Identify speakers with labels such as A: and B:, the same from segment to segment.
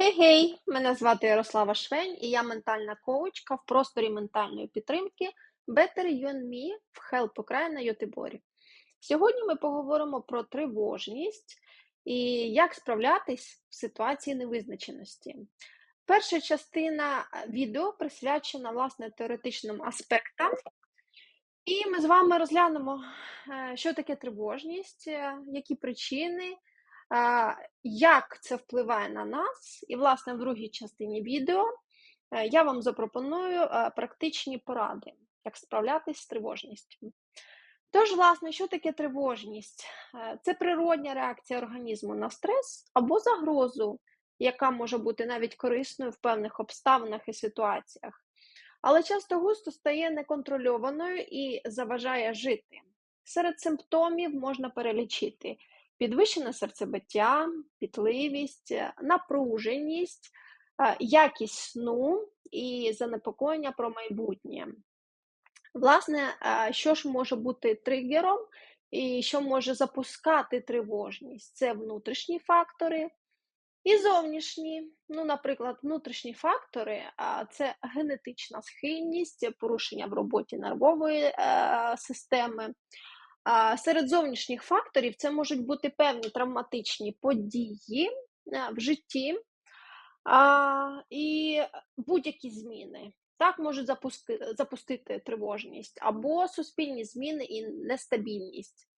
A: Гей-гей! Мене звати Ярослава Швень, і я ментальна коучка в просторі ментальної підтримки Better You and Me в Help Ukraine Йотиборі. Сьогодні ми поговоримо про тривожність і як справлятись в ситуації невизначеності. Перша частина відео присвячена власне теоретичним аспектам, і ми з вами розглянемо, е, що таке тривожність, е, які причини. Як це впливає на нас? І, власне, в другій частині відео е, я вам запропоную е, практичні поради, як справлятися з тривожністю. Тож, власне, що таке тривожність? Е, це природня реакція організму на стрес або загрозу, яка може бути навіть корисною в певних обставинах і ситуаціях, але часто густо стає неконтрольованою і заважає жити. Серед симптомів можна перелічити підвищене серцебиття, пітливість, е, напруженість, е, якість сну і занепокоєння про майбутнє. Власне, е, що ж може бути тригером і що може запускати тривожність? Це внутрішні фактори і зовнішні. Ну, Наприклад, внутрішні фактори це генетична схильність, порушення в роботі нервової системи, Серед зовнішніх факторів це можуть бути певні травматичні події е, в житті і будь-які зміни. Так можуть запустити, запустити тривожність або суспільні зміни і нестабільність.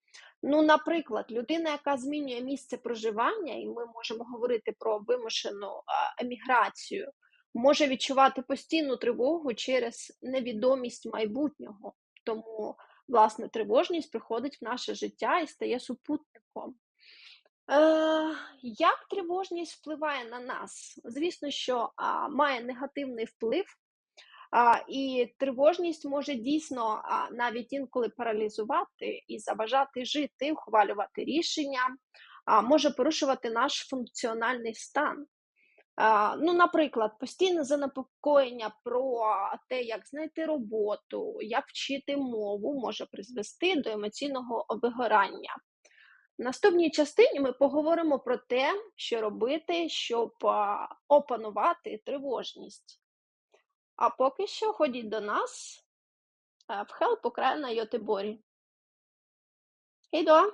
A: Ну, наприклад, людина, яка змінює місце проживання, і ми можемо говорити про вимушену еміграцію, може відчувати постійну тривогу через невідомість майбутнього. Тому власне, тривожність приходить в наше життя і стає супутником. Е, Як тривожність впливає на нас? Звісно, що а, має негативний вплив, а, і тривожність може дійсно а, навіть інколи паралізувати і заважати жити, ухвалювати рішення, а, може порушувати наш функціональний стан. Ну, Наприклад, постійне занепокоєння про те, як знайти роботу, як вчити мову, може призвести до емоційного вигорання. В наступній частині ми поговоримо про те, що робити, щоб опанувати тривожність. А поки що ходіть до нас в Help Україна Йотиборі. Ідо!